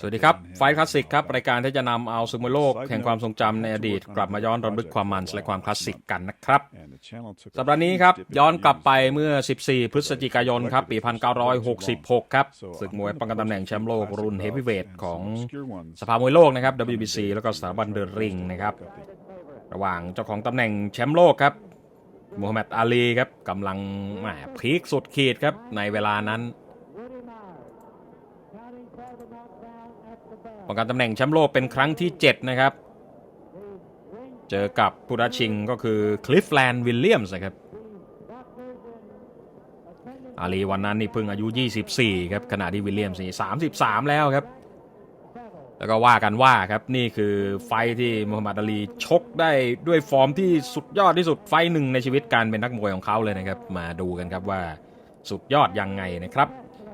สวัสดีครับ I did on him ไฟคลาสสิกครับ about รายการที่จะนำเอาศึกมวยโลกแห่งความทรงจำในอดีต กลับมาย้อนรำลึกความมันและความคลาสสิกกันนะครับ and the channel took a สัปดาห์นี้ครับ huge dip in ย้อนกลับ views ไปเมื่อ 14 พฤศจิกายนครับ ปี 1966 ครับ ศึกมวยป้องกันตำแหน่งแชมป์โลกรุ่นเฮฟวีเวทของสภามวยโลกนะครับ WBC แล้วก็สถาบันเดอะริงนะครับ ระหว่างเจ้าของตำแหน่งแชมป์โลกครับมูฮัมหมัดอาลีครับกำลังแหมพีคสุดขีดครับในเวลานั้น ป้องกันตำแหน่งแชมป์โลกเป็นครั้งที่ 7 นะครับ เจอกับผู้ท้าชิงก็คือคลิฟแลนด์วิลเลียมส์นะครับ อาลีวันนั้นนี่เพิ่งอายุ 24 ครับ ขณะที่วิลเลียมส์นี่33 แล้วครับ แล้วก็ว่ากันว่าครับ นี่คือไฟที่มูฮัมหมัดอาลีชกได้ด้วยฟอร์มที่สุดยอดที่สุดไฟหนึ่งในชีวิตการเป็นนักมวยของเขาเลยนะครับ มาดูกันครับว่าสุดยอดยังไงนะครับ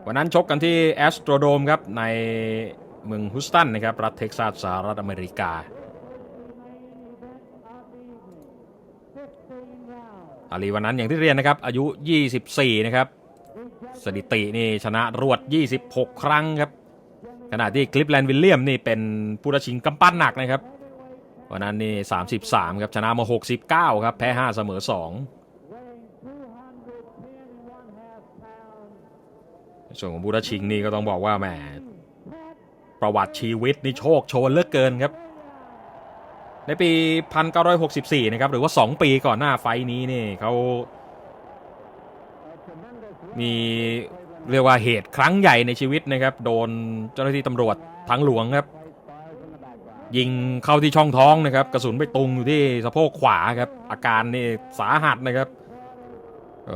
วันนั้นชกกันที่แอสโตรโดมครับใน เมืองฮุสตันนะครับรัฐเท็กซัสสหรัฐอเมริกาอาลีวันนั้นอย่างที่เรียนนะครับ อายุ 24 นะครับ สถิตินี่ชนะรวด 26 ครั้งครับ ขณะที่คลิฟแลนด์วิลเลียมนี่เป็นผู้ท้าชิงกำปั้นหนักนะครับ วันนั้นนี่ 33 ครับ ชนะมา 69 ครับ แพ้ 5 เสมอ 2 ส่วนของผู้ท้าชิงนี่ก็ต้องบอกว่าแหม ประวัติชีวิตนี่โชคโชนเลือกเกินครับ ในปี 1964 นะครับ หรือว่า 2 ปีก่อนหน้าไฟนี้นี่เขามีเรียกว่าเหตุครั้งใหญ่ในชีวิตนะครับ โดนเจ้าหน้าที่ตำรวจทางหลวงครับ ยิงเข้าที่ช่องท้องนะครับ กระสุนไปตุงอยู่ที่สะโพกขวาครับ อาการนี่สาหัสนะครับ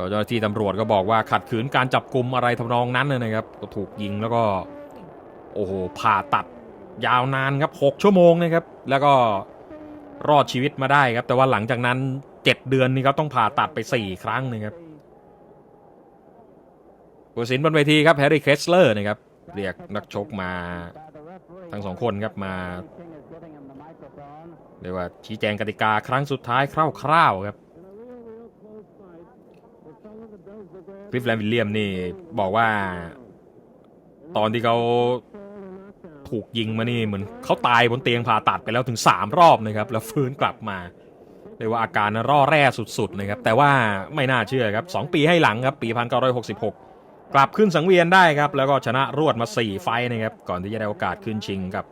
เจ้าหน้าที่ตำรวจก็บอกว่าขัดขืนการจับกลุ่มอะไรทำนองนั้นเลยนะครับ ก็ถูกยิงแล้วก็ โอ้โหผ่าตัดยาวนานครับ 6 ชั่วโมงนะครับ แล้วก็รอดชีวิตมาได้ครับ แต่ว่าหลังจากนั้น 7 เดือนนี่เขาต้องผ่าตัดไป 4 ครั้งนะครับผู้สินบนเวทีครับแฮร์รี่เคสเลอร์นะครับ เรียกนักชกมาทั้งสองคนครับมาเรียกว่าชี้แจงกติกาครั้งสุดท้ายคร่าวๆครับคลิฟแลนด์วิลเลียมนี่บอกว่า ตอนที่เขา ถูกยิงมานี่เหมือนเขาตายบนเตียงผ่าตัดไปแล้วถึง 3 รอบนะครับ แล้วฟื้นกลับมาเรียกว่าอาการร่อแร่สุดๆนะครับ แต่ว่าไม่น่าเชื่อครับ 2 ปีให้หลังครับ ปี 1966 กลับขึ้นสังเวียนได้ครับ แล้วก็ชนะรวดมา 4 ไฟนะครับ ก่อนที่จะได้โอกาสขึ้นชิงกับ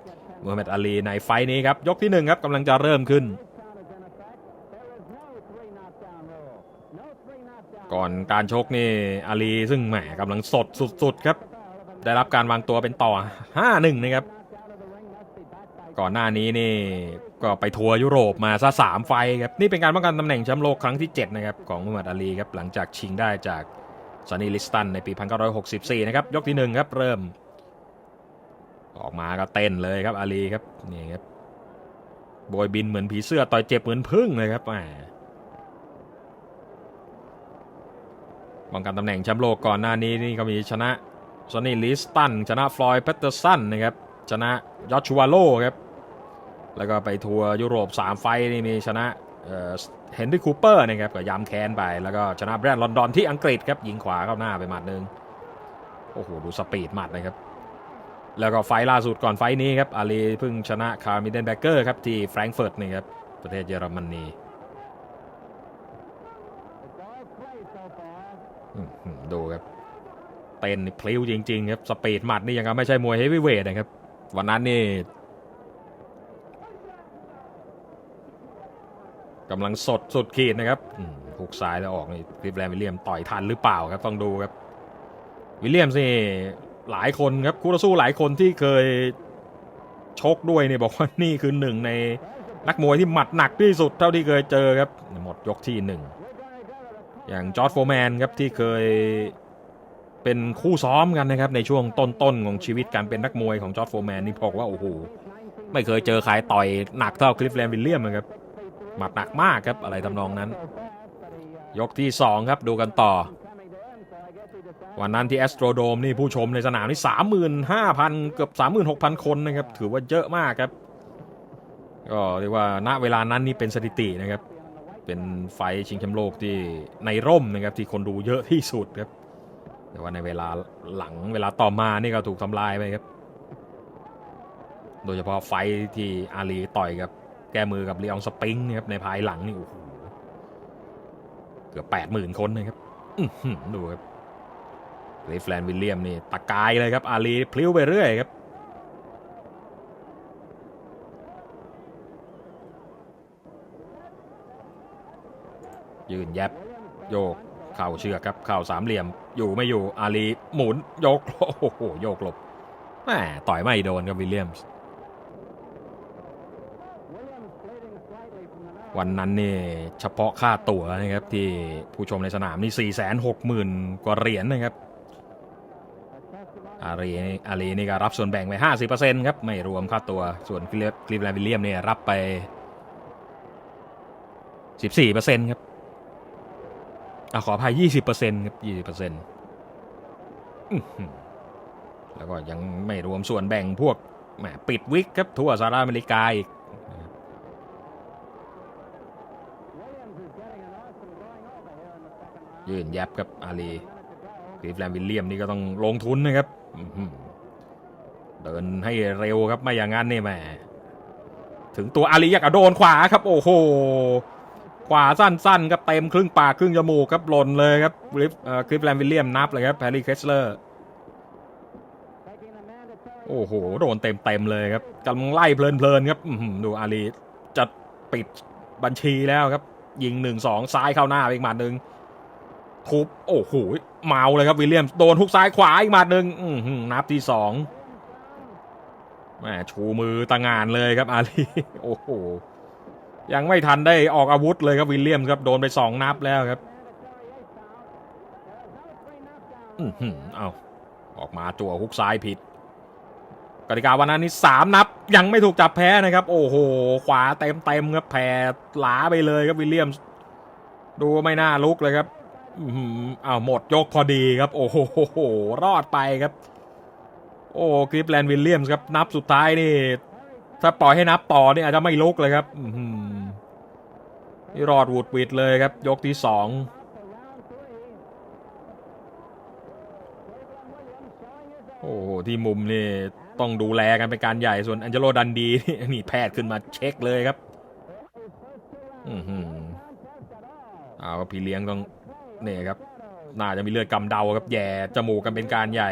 มูฮัมหมัดอาลีในไฟนี้ครับ ยกที่1ครับกำลังจะเริ่มขึ้น ก่อนการชกนี่อาลีซึ่งแหมกำลังสดสุดๆครับ ได้รับการวางตัวเป็นต่อ 5-1 นะครับ ก่อนหน้านี้นี่ก็ไปทัวร์ยุโรปมาซะสามไฟครับ นี่เป็นการป้องกันตำแหน่งแชมป์โลกครั้งที่ 7 นะครับ ของมูฮัมหมัดอาลีครับ หลังจากชิงได้จากซอนนี่ลิสตันในปี 1964 นะครับ ยกที่ 1 ครับ เริ่ม ออกมาก็เต้นเลยครับอาลีครับ นี่ครับโบยบินเหมือนผีเสื้อต่อยเจ็บเหมือนพึ่งเลยครับแหมป้องกันตำแหน่งแชมป์โลกก่อนหน้านี้นี่ก็มีชนะ ซอนนี่ลิสตันชนะฟลอยด์เพตเตอร์สันนะครับชนะยอชัวโลครับแล้วก็ไปทัวร์ยุโรป 3 ไฟนี่มีชนะเฮนรี่คูเปอร์นะครับก็ย้ำแค้นไป แล้วก็ชนะแบรนด์ลอนดอนที่อังกฤษครับยิงขวาเข้าหน้าไปหมัดหนึ่งโอ้โห ดูสปีดหมัดนะครับ แล้วก็ไฟล่าสุดก่อนไฟนี้ครับ อาลีเพิ่งชนะคาร์มิเดนแบกเกอร์ครับที่แฟรงก์เฟิร์ตนี่ครับ ประเทศเยอรมนีดูครับ เต้นนี่พลิ้วจริงๆครับสปีดหมัดนี่ยังไม่ใช่มวยเฮฟวีเวทนะครับวันนั้นนี่กำลังสดสุดขีดนะครับหุกซ้ายแล้วออกนี่คลิฟแลนด์วิลเลียมต่อยทันหรือเปล่าครับต้องดูครับ วิลเลียมนี่หลายคนครับคู่ต่อสู้หลายคนที่เคยชกด้วยเนี่ยบอกว่านี่คือหนึ่งในนักมวยที่หมัดหนักที่สุดเท่าที่เคยเจอครับ หมดยกที่หนึ่งอย่างจอร์ดโฟแมนครับที่เคย เป็นคู่ซ้อมกันนะครับในช่วงต้นๆของชีวิตการเป็นนักมวยของจอร์ดโฟแมนนี่บอกว่าโอ้โหไม่เคยเจอใครต่อยหนักเท่าคลิฟแลนด์วิลเลียมเลยครับหมัดหนักมากครับอะไรทำนองนั้น ยกที่ 2 ครับดูกันต่อ วันนั้นที่แอสโตรโดมนี่ผู้ชมในสนามนี่35,000 เกือบ 36,000 คนนะครับ ถือว่าเยอะมากครับ ก็เรียกว่าณเวลานั้นนี่เป็นสถิตินะครับ เป็นไฟชิงแชมป์โลกที่ในร่มนะครับที่คนดูเยอะที่สุดครับ แต่ว่าในเวลาหลังเวลาต่อมานี่ก็ถูกทำลายไปครับ โดยเฉพาะไฟที่อาลีต่อยกับแก้มือกับลีอองสปริงนะครับในภายหลังนี่โอ้โหเกือบแปดหมื่นคนนะครับอื้อหือดูครับลีฟแลนด์วิลเลียมนี่ตะกายเลยครับ อาลีพลิ้วไปเรื่อยครับยืนแยบโยกเข่าเชือกครับเข่าสามเหลี่ยม อยู่ไม่อยู่อาลีหมุนโยกโอ้โหโยกหลบแหมต่อยไม่โดนครับวิลเลียมส์วันนั้นนี่เฉพาะค่าตั๋วนะครับที่ผู้ชมในสนามนี่ 4 6 0 0 0 0 กว่าเหรียญนะครับ อารีอารีนี่ก็รับส่วนแบ่งไป 50%ครับ ไม่รวมค่าตัว ส่วนคลิฟแลนวิลเลียมเนี่ยรับไป 14%ครับ อะขออภัยยี่สิบเปอร์เซ็นต์ครับยี่สิบเปอร์เซ็นต์แล้วก็ยังไม่รวมส่วนแบ่งพวกแหมปิดวิกครับทั่วสหรัฐอเมริกาอีกยืนแยบครับอาลีคลิฟแลนด์วิลเลียมนี่ก็ต้องลงทุนนะครับเดินให้เร็วครับไม่อย่างนั้นนี่แหมถึงตัวอาลีอยากโดนขวาครับ โอ้โห ขวาสั้นๆครับเต็มครึ่งปากครึ่งจมูกครับหล่นเลยครับคลิปเอ่อคลิปแลนวิลเลียมนับเลยครับแพรรี่เคสเลอร์โอ้โห โดนเต็มๆเลยครับกำลังไล่เพลินๆครับดูอาลีจะปิดบัญชีแล้วครับ ยิงหนึ่งสองซ้ายเข้าหน้าอีกหมัดหนึ่งทุบโอ้โหเมาเลยครับวิลเลียมโดนทุกซ้ายขวาอีกหมัดหนึ่งนับที่สองแหมชูมือตะงานเลยครับอาลีโอ้โห ยังไม่ทันได้ออกอาวุธเลยครับวิลเลียมครับโดนไปสองนับแล้วครับอือหือเอาออกมาจั่วฮุกซ้ายผิดกติกาวันนั้นนี่สามนับ ยังไม่ถูกจับแพ้นะครับ โอ้โห ขวาเต็มเต็มครับแผ่หลาไปเลยครับวิลเลียม ดูไม่น่าลุกเลยครับอือหืออ้าวหมดยกพอดีครับ โอ้โหรอดไปครับ โอ้คลิปแลนด์วิลเลียมครับ นับสุดท้ายนี่ ถ้าปล่อยให้นับต่อเนี่ยอาจจะไม่ลุกเลยครับนี่รอดวูดวิดเลยครับ ยกที่สองโอ้โหที่มุมนี่ต้องดูแลกันเป็นการใหญ่ส่วนอันเจโลดันดีนี่แพทย์ขึ้นมาเช็คเลยครับอือหือเอาครับพี่เลี้ยงต้องเนี่ยครับ น่าจะมีเลือดกำเดาครับแย่จมูกกันเป็นการใหญ่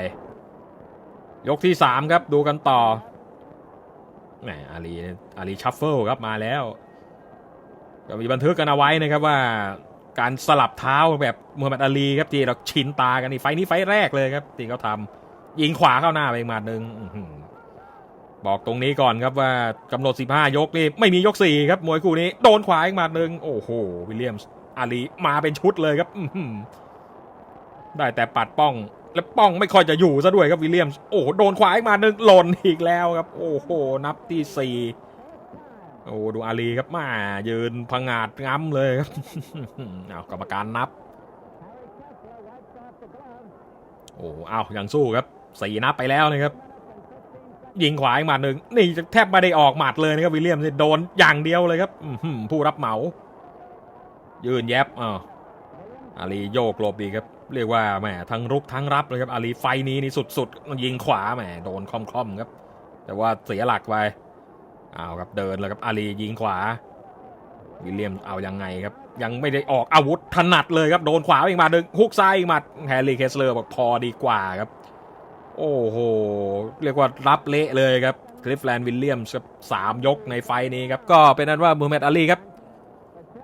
ยกที่สามครับดูกันต่อ แหมอาลีอาลีชัฟเฟิลครับมาแล้ว ก็มีบันทึกกันเอาไว้นะครับว่าการสลับเท้าแบบมูฮัมหมัดอาลีครับที่เราชินตากันนี่ไฟนี้ไฟแรกเลยครับที่เขาทำยิงขวาเข้าหน้าไปอีกมาดหนึ่งบอกตรงนี้ก่อนครับว่ากำหนด 15 ยกนี่ไม่มียก 4 ครับ มวยคู่นี้ โดนขวาอีกมาดหนึ่งโอ้โห วิลเลียมส์อาลีมาเป็นชุดเลยครับได้แต่ปัดป้อง และป้องไม่ค่อยจะอยู่ซะด้วยครับวิลเลียมส์โอ้โหโดนขวาอีกมาหนึ่งหล่นอีกแล้วครับ โอ้โห นับที่สี่โอ้ดูอาลีครับมายืนพังงาดง้ำเลยครับเอากรรมการนับ โอ้เอาย่างสู้ครับสี่นับไปแล้วนะครับ ยิงขวาอีกหมัดหนึ่งนี่แทบไม่ได้ออกหมัดเลยนะครับวิลเลียมส์โดนอย่างเดียวเลยครับผู้รับเหมา ยืนแยบอ้าวอาลีโยกหลบอีครับ เรียกว่าแหมทั้งรุกทั้งรับเลยครับอาลีไฟนี้นี่สุดๆยิงขวาแหมโดนคล่อมๆครับ แต่ว่าเสียหลักไปเอาครับเดินแล้วครับอาลียิงขวาวิลเลียมเอายังไงครับ ยังไม่ได้ออกอาวุธถนัดเลยครับ โดนขวาอีกมาดึงฮุกซ้ายอีกมัดแฮร์รี่เคสเลอร์บอกพอดีกว่าครับ โอ้โห เรียกว่ารับเละเลยครับคลิฟแลนด์วิลเลียมส์ครับสามยกในไฟล์นี้ครับ ก็เป็นนั้นว่ามูฮัมหมัดอาลีครับ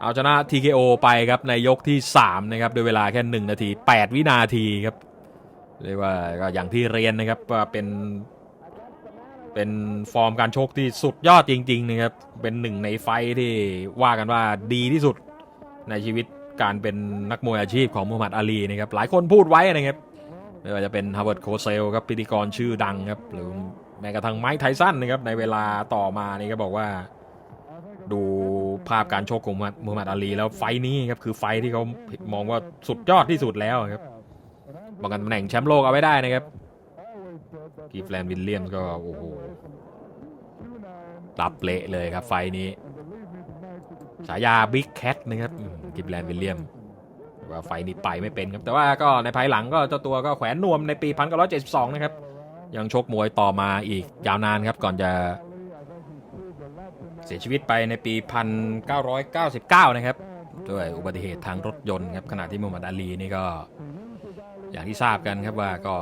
เอาชนะ TKO ไปครับในยกที่ 3 นะครับโดยเวลาแค่ 1 นาที 8 วินาทีครับเรียกว่าก็อย่างที่เรียนนะครับว่าเป็นเป็นฟอร์มการชกที่สุดยอดจริงๆนะครับเป็นหนึ่งในไฟที่ว่ากันว่าดีที่สุดในชีวิตการเป็นนักมวยอาชีพของมูฮัมหมัดอาลีนะครับหลายคนพูดไว้นะครับไม่ว่าจะเป็นฮาร์ a าร์ดโคเซลครับพิธีกรชื่อดังครับหรือแม้กระทั่งไมค์ไทสันนะครับในเวลาต่อมานี่ก็บอกว่า ดู ภาพการโชกของมูฮัมหมัดอาลีแล้วไฟนี้ครับคือไฟที่เขามองว่าสุดยอดที่สุดแล้วครับป้องกันตำแหน่งแชมป์โลกเอาไว้ได้นะครับกีฟแลนด์วิลเลียมก็โอ้โหรับเละเลยครับไฟนี้ฉายาบิ๊กแคทนะครับกีฟแลนด์วิลเลียมว่าไฟนี้ไปไม่เป็นครับแต่ว่าก็ในภายหลังก็เจ้าตัวก็แขวนนวมในปี 1972 นะครับยังชกมวยต่อมาอีกยาวนานครับก่อนจะ เสียชีวิตไปในปี 1999 นะครับ ด้วยอุบัติเหตุทางรถยนต์ครับขณะที่มูฮัมหมัดอาลีนี่ก็อย่างที่ทราบกันครับว่าก็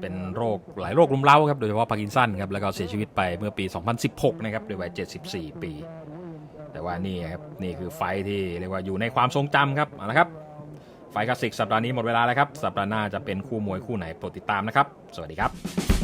เป็นโรคหลายโรครุมเร้าครับโดยเฉพาะพาร์กินสันครับแล้วก็เสียชีวิตไปเมื่อปี 2016 นะครับด้วยวัย 74 ปี แต่ว่านี่ครับนี่คือไฟที่เรียกว่าอยู่ในความทรงจำครับเอาละครับไฟคลาสสิกสัปดาห์นี้หมดเวลาแล้วครับสัปดาห์หน้าจะเป็นคู่มวยคู่ไหนโปรดติดตามนะครับ สวัสดีครับ